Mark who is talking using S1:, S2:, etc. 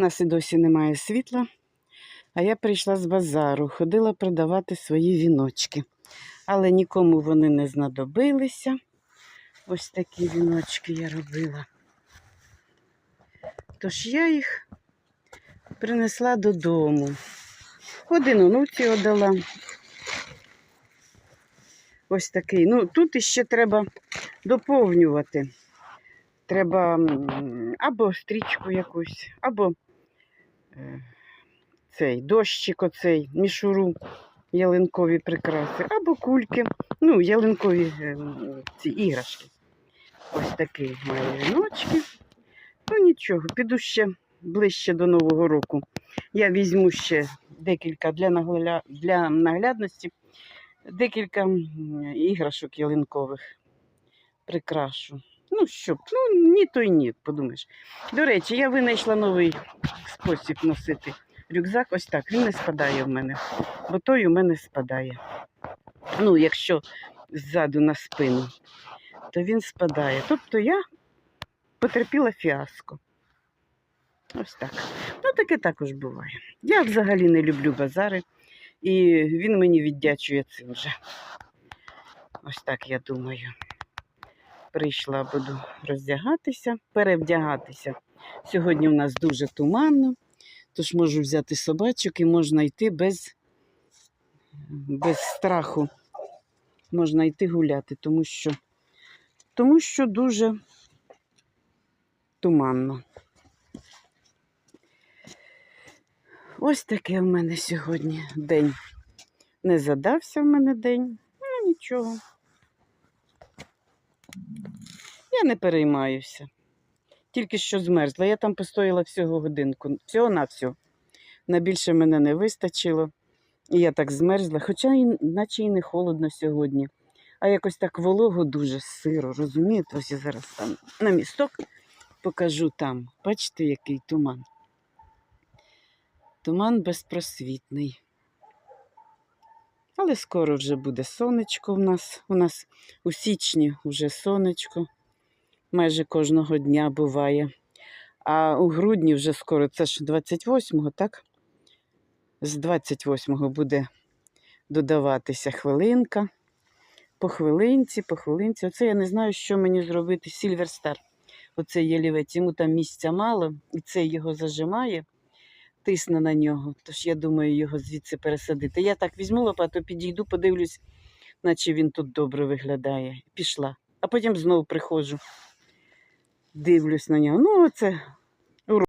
S1: Нас і досі немає світла. А я прийшла з базару, ходила продавати свої віночки. Але нікому вони не знадобилися. Ось такі віночки я робила. Тож я їх принесла додому. Один онуці отдала. Ось такий. Ну, тут іще треба доповнювати. Треба або стрічку якусь, або цей дощик оцей, мішуру, ялинкові прикраси, або кульки, ну, ялинкові е, ці іграшки. Ось такий маю віночки. Ну нічого, піду ще ближче до Нового року. Я візьму ще декілька для, нагля... для наглядності, декілька іграшок ялинкових прикрашу. Ну, щоб, ну, ні, то й ні, подумаєш. До речі, я винайшла новий спосіб носити рюкзак. Ось так, він не спадає в мене, бо той у мене спадає. Ну, якщо ззаду на спину, то він спадає. Тобто я потерпіла фіаско. Ось так. Ну, таке також буває. Я взагалі не люблю базари, і він мені віддячує цим вже. Ось так я думаю. Прийшла, буду роздягатися, перевдягатися. Сьогодні у нас дуже туманно, тож можу взяти собачок і можна йти без, без страху. Можна йти гуляти, тому що, тому що дуже туманно. Ось таке в мене сьогодні день. Не задався в мене день, ну нічого. Я не переймаюся. Тільки що змерзла. Я там постояла всього годинку. Всього на всього. На більше мене не вистачило. І я так змерзла, хоча і, наче і не холодно сьогодні. А якось так волого дуже сиро, розумієте? Ось я зараз там на місток покажу там. Бачите, який туман. Туман безпросвітний. Але скоро вже буде сонечко в нас. У нас у січні вже сонечко. Майже кожного дня буває. А у грудні вже скоро, це ж 28-го, так? З 28-го буде додаватися хвилинка. По хвилинці, по хвилинці. Оце я не знаю, що мені зробити. Сільверстар. Оцей ялівець, йому там місця мало, і це його зажимає, тисне на нього. Тож я думаю, його звідси пересадити. Я так візьму лопату, підійду, подивлюсь, наче він тут добре виглядає. Пішла. А потім знову приходжу, дивлюсь на нього. Ну, оце